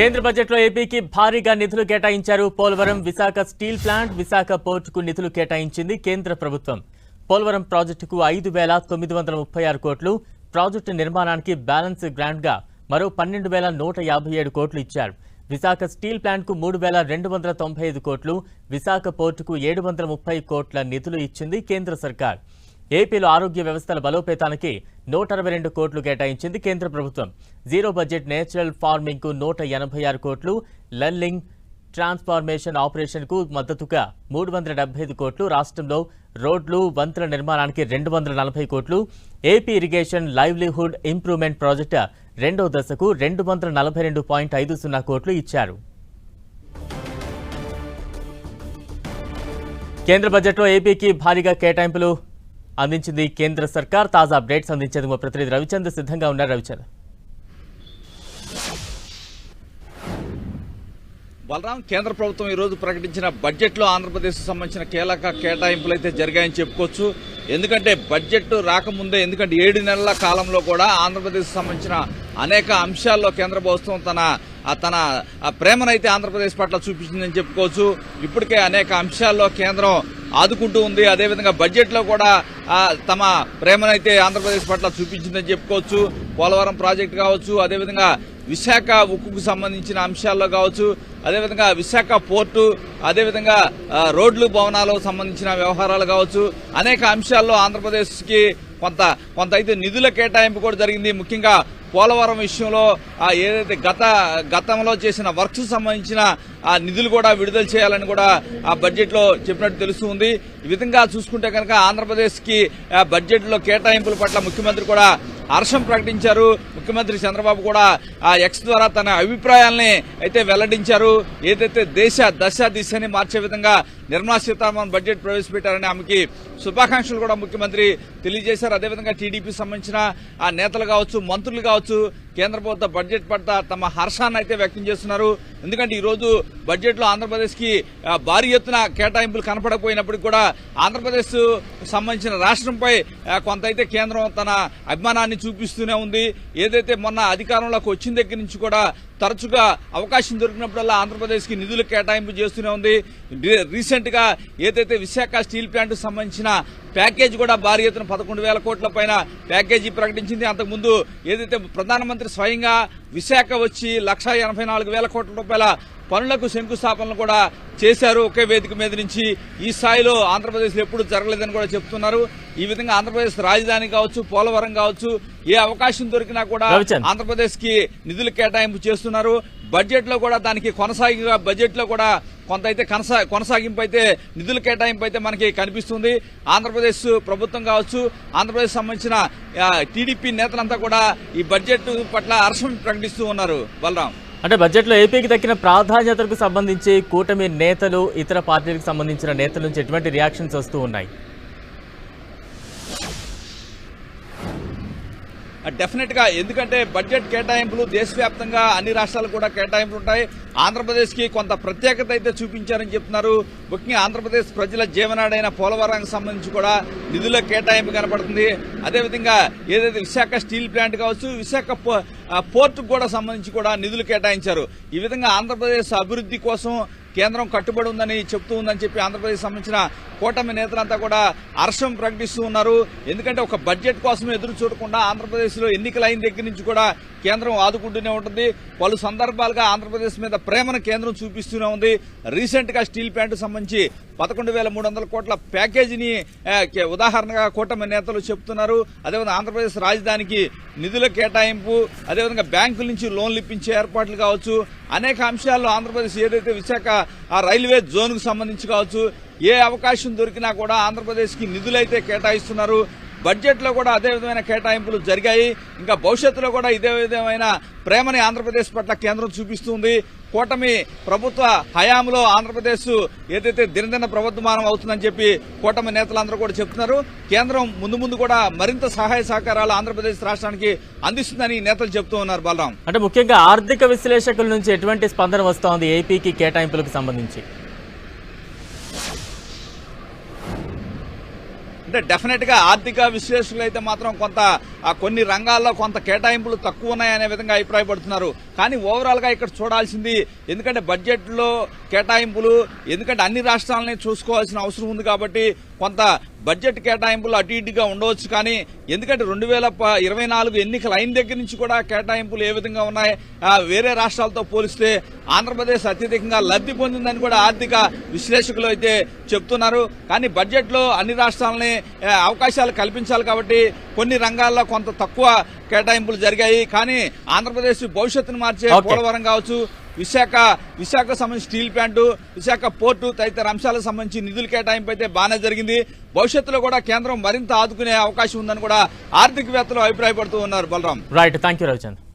కేంద్ర బడ్జెట్లో ఏపీకి భారీగా నిధులు కేటాయించారు. పోలవరం విశాఖ స్టీల్ ప్లాంట్ విశాఖ పోర్టుకు నిధులు కేటాయించింది కేంద్ర ప్రభుత్వం. పోలవరం ప్రాజెక్టుకు ఐదు వేల తొమ్మిది వందల ముప్పై ఆరు కోట్లు ప్రాజెక్టు నిర్మాణానికి బ్యాలెన్స్ గ్రాంట్గా మరో పన్నెండు వేల నూట యాభై ఏడు కోట్లు ఇచ్చారు. విశాఖ స్టీల్ ప్లాంట్కు మూడు వేల రెండు వందల తొంభై ఐదు కోట్లు విశాఖ పోర్టుకు ఏడు వందల ముప్పై కోట్ల నిధులు ఇచ్చింది కేంద్ర సర్కార్. ఏపీలో ఆరోగ్య వ్యవస్థల బలోపేతానికి నూట అరవై రెండు కోట్లు కేటాయించింది కేంద్ర ప్రభుత్వం. జీరో బడ్జెట్ నేచురల్ ఫార్మింగ్కు నూట ఎనభై ఆరు కోట్లు లెర్లింగ్ ట్రాన్స్ఫార్మేషన్ ఆపరేషన్కు మద్దతుగా మూడు వందల డెబ్బై ఐదు కోట్లు రాష్ట్రంలో రోడ్లు వంతుల నిర్మాణానికి రెండు వందల నలభై కోట్లు AP irrigation livelihood improvement project రెండో దశకు రెండు వందల నలభై రెండు పాయింట్ ఐదు సున్నా కోట్లు ఇచ్చారు. కేంద్ర బడ్జెట్లో ఏపీకి భారీగా కేటాయింపులు అందించింది కేంద్ర సర్కార్. తాజా అప్డేట్స్ అందించేందుకు మా ప్రతినిధి రవిచంద్ర. సిద్ధంగా ఉన్నారు రవిచంద్ర. బలరాం కేంద్ర ప్రభుత్వం ఈ రోజు ప్రకటించిన బడ్జెట్లో ఆంధ్రప్రదేశ్కు సంబంధించిన కీలక కేటాయింపులు అయితే జరిగాయని చెప్పుకోవచ్చు. ఎందుకంటే బడ్జెట్ రాకముందే ఎందుకంటే ఏడు నెలల కాలంలో కూడా ఆంధ్రప్రదేశ్ సంబంధించిన అనేక అంశాల్లో కేంద్ర ప్రభుత్వం తన ఆ తన ప్రేమనైతే ఆంధ్రప్రదేశ్ పట్ల చూపించిందని చెప్పుకోవచ్చు. ఇప్పటికే అనేక అంశాల్లో కేంద్రం ఆదుకుంటూ ఉంది. అదేవిధంగా బడ్జెట్లో కూడా తమ ప్రేమనైతే ఆంధ్రప్రదేశ్ పట్ల చూపించిందని చెప్పుకోవచ్చు. పోలవరం ప్రాజెక్టు కావచ్చు. అదేవిధంగా విశాఖ ఉక్కుకు సంబంధించిన అంశాల్లో కావచ్చు. అదేవిధంగా విశాఖ పోర్టు అదేవిధంగా రోడ్లు భవనాలకు సంబంధించిన వ్యవహారాలు కావచ్చు. అనేక అంశాల్లో ఆంధ్రప్రదేశ్కి కొంత కొంత అయితే నిధుల కేటాయింపు కూడా జరిగింది. ముఖ్యంగా పోలవరం విషయంలో ఆ ఏదైతే గత గతంలో చేసిన వర్క్స్ సంబంధించిన ఆ నిధులు కూడా విడుదల చేయాలని కూడా ఆ బడ్జెట్లో చెప్పినట్టు తెలుస్తుంది. ఈ విధంగా చూసుకుంటే కనుక ఆంధ్రప్రదేశ్కి బడ్జెట్లో బడ్జెట్ కేటాయింపుల పట్ల ముఖ్యమంత్రి కూడా హర్షం ప్రకటించారు. ముఖ్యమంత్రి చంద్రబాబు కూడా ఆ ఎక్స్ ద్వారా తన అభిప్రాయాల్ని అయితే వెల్లడించారు. ఏదైతే దేశ దశ దిశని మార్చే విధంగా నిర్మలా సీతారామన్ బడ్జెట్ ప్రవేశపెట్టారని ఆమెకి శుభాకాంక్షలు కూడా ముఖ్యమంత్రి తెలియజేశారు. అదేవిధంగా టీడీపీ సంబంధించిన ఆ నేతలు కావచ్చు మంత్రులు కావచ్చు కేంద్ర ప్రభుత్వ బడ్జెట్ పట్ల తమ హర్షాన్ని అయితే వ్యక్తం చేస్తున్నారు. ఎందుకంటే ఈ రోజు ఆంధ్రప్రదేశ్కి భారీ ఎత్తున కేటాయింపులు కనపడకపోయినప్పటికీ కూడా ఆంధ్రప్రదేశ్ సంబంధించిన రాష్ట్రంపై కొంత అయితే కేంద్రం తన అభిమానాన్ని చూపిస్తూనే ఉంది. ఏదైతే మొన్న అధికారంలోకి వచ్చిన దగ్గర నుంచి కూడా తరచుగా అవకాశం దొరికినప్పుడల్లా ఆంధ్రప్రదేశ్కి నిధులు కేటాయింపు చేస్తూనే ఉంది. రీ- రీసెంట్ గా ఏదైతే విశాఖ స్టీల్ ప్లాంట్ సంబంధించిన ప్యాకేజ్ కూడా భారీ ఎత్తున పదకొండు వేల కోట్ల పైన ప్యాకేజీ ప్రకటించింది. అంతకుముందు ఏదైతే ప్రధానమంత్రి స్వయంగా విశాఖ వచ్చి లక్ష ఎనభై నాలుగు వేల కోట్ల రూపాయల పనులకు శంకుస్థాపనలు కూడా చేశారు ఒకే వేదిక మీద నుంచి. ఈ స్థాయిలో ఆంధ్రప్రదేశ్లో ఎప్పుడు జరగలేదని కూడా చెప్తున్నారు. ఈ విధంగా ఆంధ్రప్రదేశ్ రాజధాని కావచ్చు పోలవరం కావచ్చు ఏ అవకాశం దొరికినా కూడా రవిచంద్. ఆంధ్రప్రదేశ్కి నిధులు కేటాయింపు చేస్తున్నారు. బడ్జెట్లో కూడా దానికి కొనసాగిగా బడ్జెట్లో కూడా కొంత అయితే కొనసా- కొనసాగింపు అయితే నిధుల కేటాయింపు అయితే మనకి కనిపిస్తుంది. ఆంధ్రప్రదేశ్ ప్రభుత్వం కావచ్చు ఆంధ్రప్రదేశ్ సంబంధించిన టీడీపీ నేతలంతా కూడా ఈ బడ్జెట్ పట్ల హర్షం ప్రకటిస్తూ ఉన్నారు. బలరాం. అంటే బడ్జెట్లో ఏపీకి దక్కిన ప్రాధాన్యతలకు సంబంధించి కూటమి నేతలు ఇతర పార్టీలకు సంబంధించిన నేతల నుంచి ఎటువంటి రియాక్షన్స్ వస్తూ ఉన్నాయి? Uh, డెఫినెట్గా ఎందుకంటే బడ్జెట్ కేటాయింపులు దేశవ్యాప్తంగా అన్ని రాష్ట్రాలు కూడా కేటాయింపులు ఉంటాయి ఆంధ్రప్రదేశ్కి కొంత ప్రత్యేకత అయితే చూపించారని చెప్తున్నారు. ముఖ్యంగా ఆంధ్రప్రదేశ్ ప్రజల జీవనాడైన పోలవరానికి సంబంధించి కూడా నిధుల కేటాయింపు కనపడుతుంది. అదేవిధంగా ఏదైతే విశాఖ స్టీల్ ప్లాంట్ కావచ్చు విశాఖ uh, పోర్టుకు కూడా సంబంధించి కూడా నిధులు కేటాయించారు. ఈ విధంగా ఆంధ్రప్రదేశ్ అభివృద్ధి కోసం కేంద్రం కట్టుబడి ఉందని చెప్తూ ఉందని చెప్పి ఆంధ్రప్రదేశ్ సంబంధించిన కూటమి నేతలంతా కూడా హర్షం ప్రకటిస్తూ ఉన్నారు. ఎందుకంటే ఒక బడ్జెట్ కోసం ఎదురు చూడకుండా ఆంధ్రప్రదేశ్లో లో అయిన దగ్గర నుంచి కూడా కేంద్రం ఆదుకుంటూనే ఉంటుంది. పలు సందర్భాలుగా ఆంధ్రప్రదేశ్ మీద ప్రేమను కేంద్రం చూపిస్తూనే ఉంది. రీసెంట్గా స్టీల్ ప్లాంట్ సంబంధించి పదకొండు వేల మూడు వందల కోట్ల ప్యాకేజీని ఉదాహరణగా కూటమి నేతలు చెప్తున్నారు. అదేవిధంగా ఆంధ్రప్రదేశ్ రాజధానికి నిధుల కేటాయింపు అదేవిధంగా బ్యాంకుల నుంచి లోన్లు ఇప్పించే ఏర్పాట్లు కావచ్చు. అనేక అంశాల్లో ఆంధ్రప్రదేశ్ ఏదైతే విశాఖ ఆ రైల్వే జోన్కు సంబంధించి కావచ్చు ఏ అవకాశం దొరికినా కూడా ఆంధ్రప్రదేశ్కి నిధులైతే కేటాయిస్తున్నారు. బడ్జెట్లో కూడా అదే విధమైన కేటాయింపులు జరిగాయి. ఇంకా భవిష్యత్తులో కూడా ఇదే విధమైన ప్రేమని ఆంధ్రప్రదేశ్ పట్ల కేంద్రం చూపిస్తుంది. కూటమి ప్రభుత్వ హయాంలో ఆంధ్రప్రదేశ్ ఏదైతే దినదిన ప్రవర్ధమానం అవుతుందని చెప్పి కూటమి నేతలందరూ కూడా చెప్తున్నారు. కేంద్రం ముందు ముందు కూడా మరింత సహాయ సహకారాలు ఆంధ్రప్రదేశ్ రాష్ట్రానికి అందిస్తుందని నేతలు చెప్తూ ఉన్నారు. బలరాం. అంటే ముఖ్యంగా ఆర్థిక విశ్లేషకుల నుంచి ఎటువంటి స్పందన వస్తోంది ఏపీకి కేటాయింపులకు సంబంధించి? అంటే డెఫినెట్గా ఆర్థిక విశ్లేషకులు అయితే మాత్రం కొంత కొన్ని రంగాల్లో కొంత కేటాయింపులు తక్కువ ఉన్నాయనే విధంగా అభిప్రాయపడుతున్నారు. కానీ ఓవరాల్గా ఇక్కడ చూడాల్సింది ఎందుకంటే బడ్జెట్లో కేటాయింపులు ఎందుకంటే అన్ని రాష్ట్రాలని చూసుకోవాల్సిన అవసరం ఉంది కాబట్టి కొంత బడ్జెట్ కేటాయింపులు అటు ఇటుగా ఉండవచ్చు కానీ ఎందుకంటే రెండు వేల ఇరవై నాలుగు ఎన్నికల అయిన దగ్గర నుంచి కూడా కేటాయింపులు ఏ విధంగా ఉన్నాయి వేరే రాష్ట్రాలతో పోలిస్తే ఆంధ్రప్రదేశ్ అత్యధికంగా లబ్ధి పొందిందని కూడా ఆర్థిక విశ్లేషకులు అయితే చెప్తున్నారు. కానీ బడ్జెట్లో అన్ని రాష్ట్రాలని అవకాశాలు కల్పించాలి కాబట్టి కొన్ని రంగాల్లో కొంత తక్కువ కేటాయింపులు జరిగాయి. కానీ ఆంధ్రప్రదేశ్ భవిష్యత్తును మార్చే. పోలవరం కావచ్చు విశాఖ విశాఖ సంబంధించి స్టీల్ ప్లాంట్ విశాఖ పోర్టు తదితర అంశాలకు సంబంధించి నిధుల కేటాయింపు అయితే బాగానే జరిగింది. భవిష్యత్తులో కూడా కేంద్రం మరింత ఆదుకునే అవకాశం ఉందని కూడా ఆర్థికవేత్తలు అభిప్రాయపడుతూ ఉన్నారు Balaram. Right thank you Ravichandra